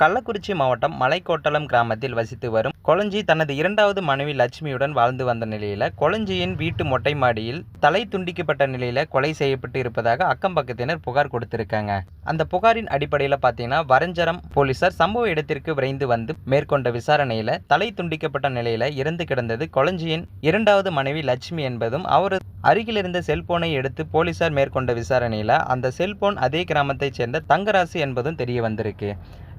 கள்ளக்குறிச்சி மாவட்டம் மலைக்கோட்டலம் கிராமத்தில் வசித்து வரும் கொளஞ்சி தனது இரண்டாவது மனைவி லட்சுமியுடன் வாழ்ந்து வந்த நிலையில கொளஞ்சியின் வீட்டு மொட்டை மாடியில் தலை துண்டிக்கப்பட்ட நிலையில கொலை செய்யப்பட்டு இருப்பதாக அக்கம் பக்கத்தினர் புகார் கொடுத்திருக்காங்க. அந்த புகாரின் அடிப்படையில் பார்த்தீங்கன்னா வரஞ்சரம் போலீசார் சம்பவ இடத்திற்கு விரைந்து வந்து மேற்கொண்ட விசாரணையில தலை துண்டிக்கப்பட்ட நிலையில இறந்து கிடந்தது கொளஞ்சியின் இரண்டாவது மனைவி லட்சுமி என்பதும் அவர் அருகில் இருந்த செல்போனை எடுத்து போலீசார் மேற்கொண்ட விசாரணையில அந்த செல்போன் அதே கிராமத்தைச் சேர்ந்த தங்கராசு என்பதும் தெரிய வந்திருக்கு.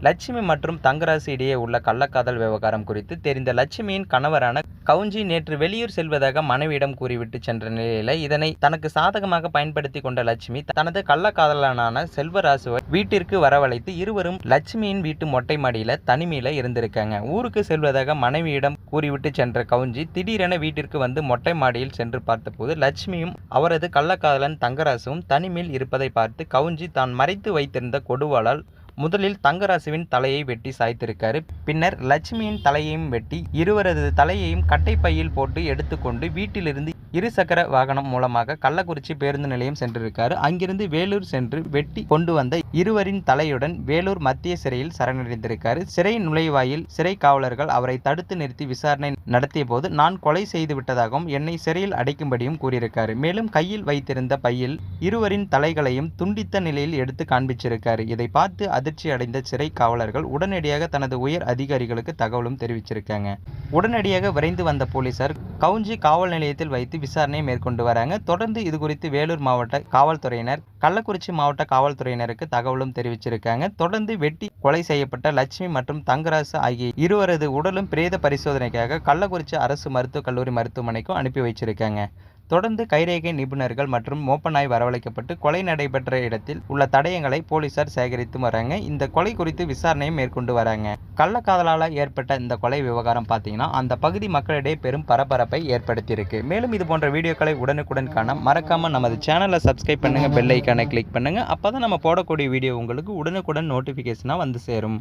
லட்சுமி மற்றும் தங்கராசு இடையே உள்ள கள்ளக்காதல் விவகாரம் குறித்து தெரிந்த லட்சுமியின் கணவரான கவுஞ்சி நேற்று வெளியூர் செல்வதாக மனைவியிடம் கூறிவிட்டு சென்ற நிலையில இதனை தனக்கு சாதகமாக பயன்படுத்தி கொண்ட லட்சுமி தனது கள்ளக்காதலனான செல்வராசுவை வீட்டிற்கு வரவழைத்து இருவரும் லட்சுமியின் வீட்டு மொட்டை மாடியில தனிமையில இருந்திருக்காங்க. ஊருக்கு செல்வதாக மனைவியிடம் கூறிவிட்டு சென்ற கவுஞ்சி திடீரென வீட்டிற்கு வந்து மொட்டை மாடியில் சென்று பார்த்தபோது லட்சுமியும் அவரது கள்ளக்காதலன் தங்கராசுவும் தனிமையில் இருப்பதை பார்த்து கவுஞ்சி தான் மறைத்து வைத்திருந்த கொடுவாளால் முதலில் தங்கராசுவின் தலையை வெட்டி சாய்த்திருக்காரு. பின்னர் லட்சுமியின் தலையையும் வெட்டி இருவரது தலையையும் கட்டைப்பையில் போட்டு எடுத்துக்கொண்டு வீட்டிலிருந்து இருசக்கர வாகனம் மூலமாக கள்ளக்குறிச்சி பேருந்து நிலையம் சென்றிருக்காரு. அங்கிருந்து வேலூர் சென்று வெட்டி கொண்டு வந்த இருவரின் தலையுடன் வேலூர் மத்திய சிறையில் சரணடைந்திருக்காரு. சிறை நுழைவாயில் சிறை காவலர்கள் அவரை தடுத்து நிறுத்தி விசாரணை நடத்திய போது நான் கொலை செய்து விட்டதாகவும் என்னை சிறையில் அடைக்கும்படியும் கூறியிருக்காரு. மேலும் கையில் வைத்திருந்த பையில் இருவரின் தலைகளையும் துண்டித்த நிலையில் எடுத்து காண்பிச்சிருக்காரு. இதை பார்த்து அதிர்ச்சி அடைந்த சிறை காவலர்கள் உடனடியாக தனது உயர் அதிகாரிகளுக்கு தகவலும் தெரிவிச்சிருக்காங்க. உடனடியாக விரைந்து வந்த போலீசார் கவுஞ்சி காவல் நிலையத்தில் வைத்து விசாரணை மேற்கொண்டு வராங்க. தொடர்ந்து இது குறித்து வேலூர் மாவட்ட காவல்துறையினர் கள்ளக்குறிச்சி மாவட்ட காவல்துறையினருக்கு தகவலும் தெரிவிச்சிருக்காங்க. தொடர்ந்து வெட்டி கொலை செய்யப்பட்ட லட்சுமி மற்றும் தங்கராசு ஆகிய இருவரது உடலும் பிரேத பரிசோதனைக்காக கள்ளக்குறிச்சி அரசு மருத்துவக் கல்லூரி மருத்துவமனைக்கும் அனுப்பி வச்சிருக்காங்க. தொடர்ந்து கைரேகை நிபுணர்கள் மற்றும் மோப்பநாய் வரவழைக்கப்பட்டு கொலை நடைபெற்ற இடத்தில் உள்ள தடயங்களை போலீசார் சேகரித்து வராங்க. இந்த கொலை குறித்து விசாரணையை மேற்கொண்டு வராங்க. கள்ளக்காதலால் ஏற்பட்ட இந்த கொலை விவகாரம் பார்த்தீங்கன்னா அந்த பகுதி மக்களிடையே பெரும் பரபரப்பை ஏற்படுத்தியிருக்கு. மேலும் இது போன்ற வீடியோக்களை உடனுக்குடன் காண மறக்காம நமது சேனலை சப்ஸ்கிரைப் பண்ணுங்க பெல் ஐக்கானை கிளிக் பண்ணுங்க. அப்பதான் நம்ம போடக்கூடிய வீடியோ உங்களுக்கு உடனுக்குடன் நோட்டிஃபிகேஷனாக வந்து சேரும்.